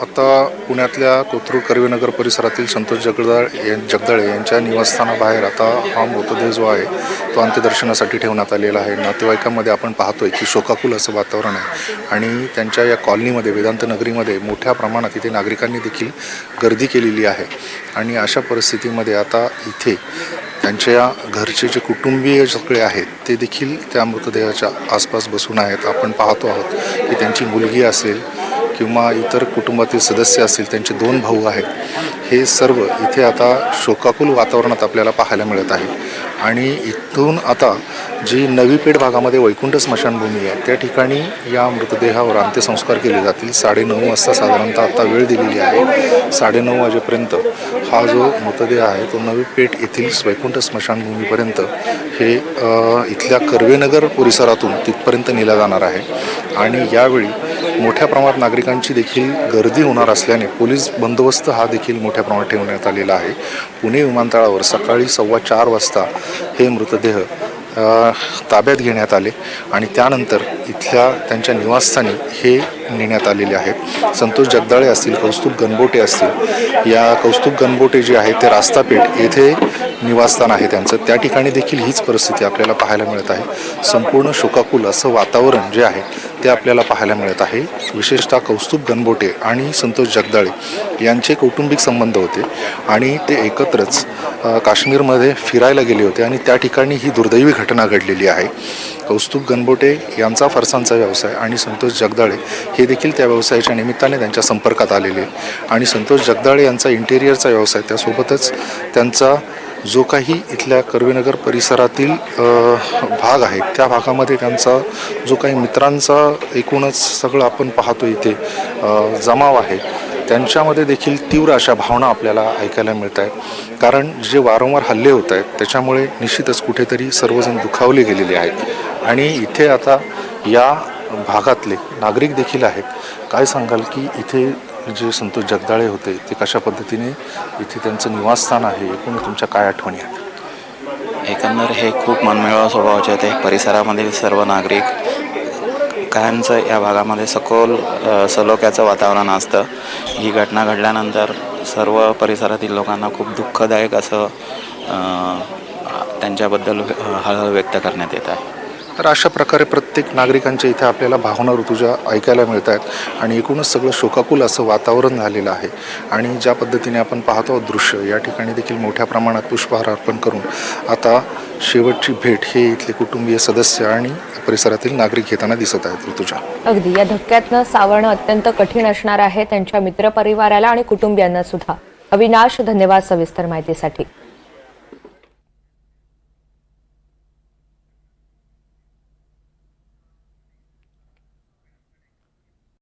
आता पुण्यातल्या कोथरूड कर्वेनगर परिसरातील संतोष जगदाळ या- जगदाळे यांच्या निवासस्थानाबाहेर आता हा मृतदेह जो आहे तो अंत्यदर्शनासाठी ठेवण्यात आलेला आहे. नातेवाईकांमध्ये आपण पाहतोय की शोकाकुल असं वातावरण आहे आणि त्यांच्या या कॉलनीमध्ये वेदांत नगरीमध्ये मोठ्या प्रमाणात इथे नागरिकांनी देखील गर्दी केलेली आहे. आणि अशा परिस्थितीमध्ये आता इथे त्यांच्या घरचे जे कुटुंबीय सगळे आहेत ते देखील त्या मृतदेहाच्या आसपास बसून आहेत. आपण पाहतो आहोत की त्यांची मुलगी असेल किंवा इतर कुटुंबातील सदस्य असतील त्यांचे दोन भाऊ आहेत हे सर्व इथे आता शोकाकुल वातावरणात आपल्याला पाहायला मिळत आहे. आणि इथून आता जी नवी पेठ भागामध्ये वैकुंठ स्मशानभूमी आहे त्या ठिकाणी या मृतदेहावर अंत्यसंस्कार केले जातील. साडेनऊ वाजता साधारणतः आता वेळ दिलेली आहे. साडेनऊ वाजेपर्यंत हा जो मृतदेह आहे तो नवी पेठ येथील वैकुंठ स्मशानभूमीपर्यंत हे इथल्या कर्वेनगर परिसरातून तिथपर्यंत नेला जाणार आहे. आणि यावेळी मोठ्या प्रमाणात नागरिकांची देखील गर्दी होणार असल्याने पोलीस बंदोबस्त हा देखील मोठ्या प्रमाणात ठेवण्यात आलेला आहे. पुणे विमानतळावर सकाळी सव्वा चार वाजता हे मृतदेह ताब्यात घेण्यात आले आणि त्यानंतर इथल्या त्यांच्या निवासस्थानी हे नेण्यात आलेले आहेत. संतोष जगदाळे असतील कौस्तुभ गणबोटे असतील या कौस्तुभ गणबोटे जे आहे ते रास्तापेठ येथे निवासस्थान आहे त्यांचं. त्या ठिकाणी देखील हीच परिस्थिती आपल्याला पाहायला मिळत आहे. संपूर्ण शोकाकुल असं वातावरण जे आहे ते आपल्याला पाहायला मिळत आहे. विशेषतः कौस्तुभ गणबोटे आणि संतोष जगदाळे यांचे कौटुंबिक संबंध होते आणि ते एकत्रच काश्मीरमध्ये फिरायला गेले होते आणि त्या ठिकाणी ही दुर्दैवी घटना घडलेली आहे. कौस्तुभ गणबोटे यांचा फरसांचा व्यवसाय आणि संतोष जगदाळे हे देखील त्या व्यवसायाच्या निमित्ताने त्यांच्या संपर्कात आलेले आणि संतोष जगदाळे यांचा इंटेरियरचा व्यवसाय त्यासोबतच त्यांचा जो काही इथल्या कर्वेनगर परिसरातील भाग आहे त्या भागामध्ये त्यांचा जो काही मित्रांचा एकूणच सगळं आपण पाहतो इथे जमाव आहे त्यांच्यामध्ये देखील तीव्र अशा भावना आपल्याला ऐकायला मिळत आहेत कारण जे वारंवार हल्ले होत आहेत त्याच्यामुळे निश्चितच कुठेतरी सर्वजण दुखावले गेलेले आहेत. आणि इथे आता या भागातले नागरिक देखील आहेत. काय सांगाल की इथे जे संतोष जगदाळे होते ते कशा पद्धतीने इथे त्यांचं निवासस्थान आहे? एकूण तुमच्या काय आठवणी आहेत? एकंदर हे खूप मनमिळाव स्वभावाचे होते. परिसरामधील सर्व नागरिक कायमचं या भागामध्ये सखोल सलोक्याचं सलोख्याचं वातावरण असतं. ही घटना घडल्यानंतर सर्व परिसरातील लोकांना खूप दुःखदायक असं त्यांच्याबद्दल हळहळ व्यक्त करण्यात येत आहे. तर अशा प्रकारे प्रत्येक नागरिकांच्या इथे आपल्याला भावना ऋतुजा ऐकायला मिळत आहेत आणि एकूणच सगळं शोकाकुल असं वातावरण झालेलं आहे. आणि ज्या पद्धतीने आपण पाहतो दृश्य या ठिकाणी देखील मोठ्या प्रमाणात पुष्पहार अर्पण करून आता शेवटची भेट हे इथले कुटुंबीय सदस्य आणि परिसरातील नागरिक घेताना दिसत आहेत. ऋतुजा. अगदी. या धक्क्यातनं सावरणं अत्यंत कठीण असणार आहे त्यांच्या मित्रपरिवाराला आणि कुटुंबियांना सुद्धा. अविनाश धन्यवाद सविस्तर माहितीसाठी.